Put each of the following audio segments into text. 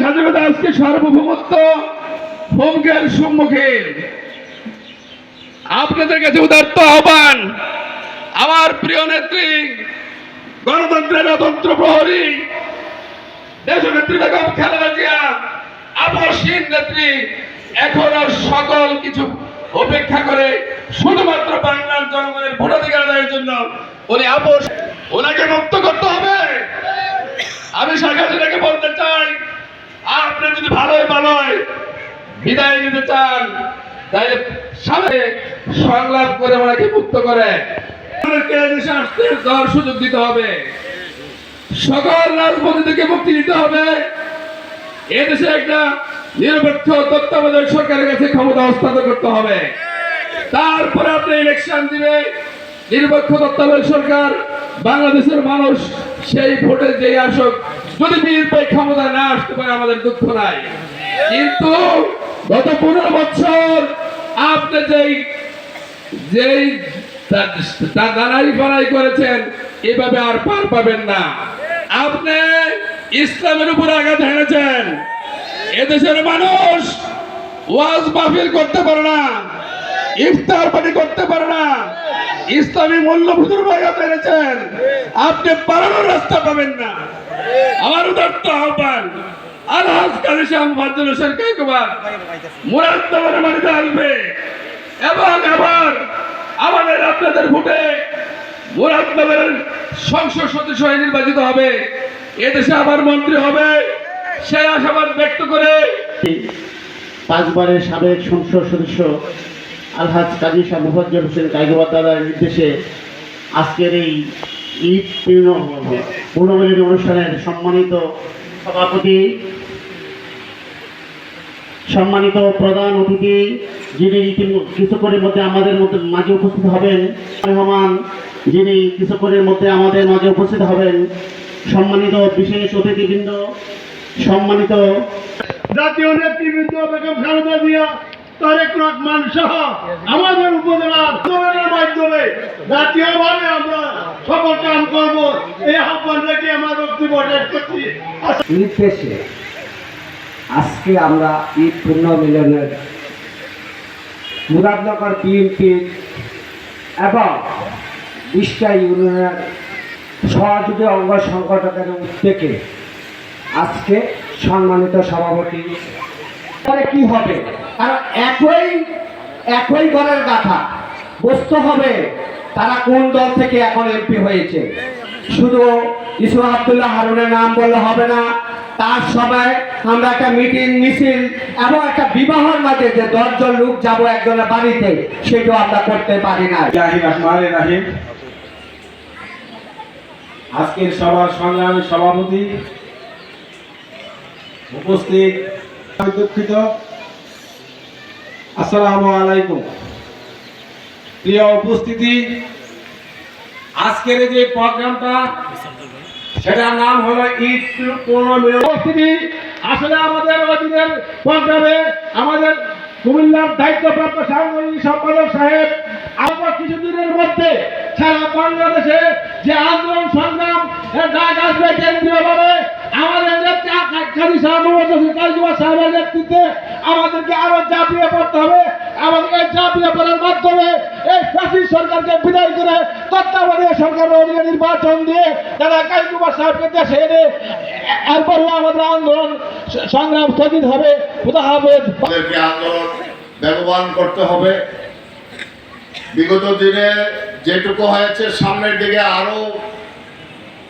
স্বাধীনতা আজকে সার্বভৌমত্ব হুমকের সম্মুখীন আপনাদের কাছে উদার্ত আহ্বান। আমার প্রিয় নেত্রী, গণতন্ত্রের অতন্ত্র প্রহরী, দেশনেত্রী বেগম খালেদা জিয়া, আপসহীন নেত্রী, এখনও সকল কিছু উপেক্ষা করে শুধুমাত্র বাংলার জনগণের ভোটাধিকার আদায়ের জন্য উনি আপোষ ওনাকে মুক্ত করতে হবে। আমি শেখ বলতে চাই আপনি যদি ভালোই ভালোই বিদায় নিতে চান তাহলে সামনে সংলাপ করে ওনাকে মুক্ত করে। দেওয়ার সুযোগ দিতে হবে। সকল রাজপথীদেরকে মুক্তি দিতে হবে। এদেশে একটা নিরপেক্ষ তত্ত্বাবধায়ক সরকারের কাছে ক্ষমতা হস্তান্তর করতে হবে। তারপরে আপনি ইলেকশন দিবে। নিরপেক্ষ তত্ত্বাবধায়ক সরকার, বাংলাদেশের মানুষ সেই ভোটে যে আসুক, যদি নিরপেক্ষ ক্ষমতা না আসতে পারে, আমাদের দুঃখ নাই। কিন্তু গত পনেরো বছর আপনি যেই যেই তার দানাই বানাই করেছেন, এভাবে আর পার পাবেন না। আপনি ইসলামের উপর আঘাত হেনেছেন। এদেশের মানুষ ওয়াজ মাহফিল করতে পারে না, ইফতার পানি করতে পারে না, ইসলামী মূল্যবোধের আঘাত এনেছেন আপনি পালানোর রাস্তা পাবেন না। আমার উদার্ত আহ্বান। আলহাজ কালী শ্যাম ফাজল হোসেন কাইকুবার মুরাদনগরের মাটিতে আসবে। এবং আবার আমাদের আপনাদের ভোটে মুরাদনগরের সংসদ সদস্য নির্বাচিত হবে। এদেশে আবার মন্ত্রী হবে। সেই আশাবাদ ব্যক্ত করে পাঁচবারের সাবেক সংসদ সদস্য আলহাজ কাজী শাহ মুফাজ্জল হোসেন কাইগোবাদ দাদার নির্দেশে আজকের এই ঈদ পূর্ণমিলনী অনুষ্ঠানের সম্মানিত সভাপতি সম্মানিত প্রধান অতিথি যিনি কিছুক্ষণের মধ্যে আমাদের মধ্যে মাঝে উপস্থিত হবেন মেহমান যিনি কিছুক্ষণের মধ্যে আমাদের মাঝে উপস্থিত হবেন সম্মানিত বিশেষ অতিথিবৃন্দ সম্মানিত জাতীয় নেতৃবৃন্দ বেগম খালেদা জিয়া তারেক রহমান সহ আমাদের উপজেলা আন্দোলনের মাধ্যমে জাতীয়ভাবে আমরা সফল কাম করব। এই আহ্বান রেখে আমার বক্তব্য শেষ করছি। আজকে আমরা ঈদ মিলনের মুরাদনগর বিএনপি এবং বিশ্বা ইউনিয়নের সহযোগী অঙ্গ সংগঠকের উদ্যোগে আজকে সম্মানিত সভাপতি। পরে কি হবে? কারণ একই একই ঘরের গাথা। বুঝতে হবে। তারা কোন দল থেকে এখন এমপি হয়েছে? শুধু ইসু আবদুল্লাহ হারুনের নাম বললে হবে না, তার সময় আমরা একটা মিটিং মিছিল এবং একটা বিবাহের মাঝে যে দশজন লোক যাব একজনের বাড়িতে সেটাও আমরা করতে পারি না আজকের সভার সংগ্রামী সভাপতি উপস্থিত। দুঃখিত। আসসালামু আলাইকুম। প্রিয় উপস্থিতি আজকের যে প্রোগ্রামটা সেটার নাম হলো ঈদ পূর্ণ উপস্থিতি আসলে আমাদের অধীনের প্রোগ্রামে আমাদের কুমিল্লার দায়িত্বপ্রাপ্ত সাংগঠনিক সম্পাদক সাহেব আবার কিছুদিনের মধ্যে সারা বাংলাদেশে যে আন্দোলন, সংগ্রাম ডাক আসবে কেন্দ্রীয়ভাবে, আমাদের নেত্রী সাহেবের নেতৃত্বে আমাদেরকে আরও ঝাঁপিয়ে পড়তে হবে এবং এই ঝাঁপিয়ে পড়ার মাধ্যমে এই ফাঁসি সরকারকে বিদায় করে তত্ত্বাবধায়ক সরকার নির্বাচন দিয়ে যারা কাজীবা সাহেবকে দেশে এনে এরপরও আমাদের আন্দোলন সংগ্রাম স্থগিত হবে। আন্দোলন ব্যবহার করতে হবে। বিগত দিনে যেটুকু হয়েছে, সামনের দিকে আরও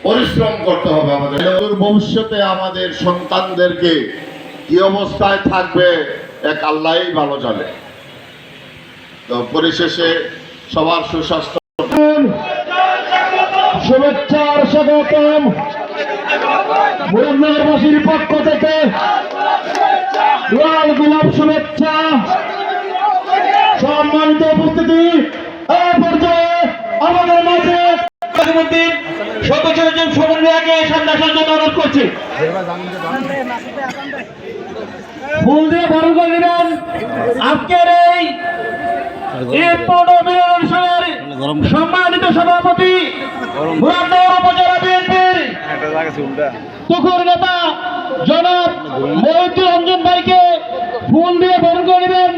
পরিশ্রম করতে হবে আমাদের। ভবিষ্যতে আমাদের সন্তানদেরকে কি অবস্থায় থাকবে, এক আল্লাহই ভালো জানে। তো পরিশেষে সবার সুস্বাস্থ্য। শুভেচ্ছার স্বাগতম। মুরাদনগরবাসীর পক্ষ থেকে লাল গোলাপ শুভেচ্ছা। সম্মানিত উপস্থিতি ফুল দিয়ে বরণ করে দিলেন আজকের এই সম্মানিত সভাপতি নেতা জনাব রঞ্জন ভাইকে ফুল দিয়ে বরণ করবেন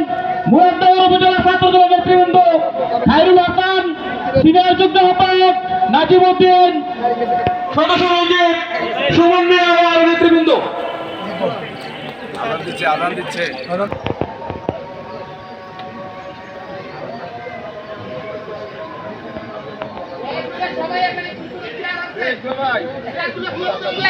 মুরাদনগর উপজেলা ছাত্র দলের নেতৃবৃন্দ খায়রুল হাসান সিনিয়র যুগ্ম আহ্বায়ক নাজিম উদ্দিন সদস্য রঞ্জিত সুমন মিয়া আর নেতৃবৃন্দ। সবাই এখানে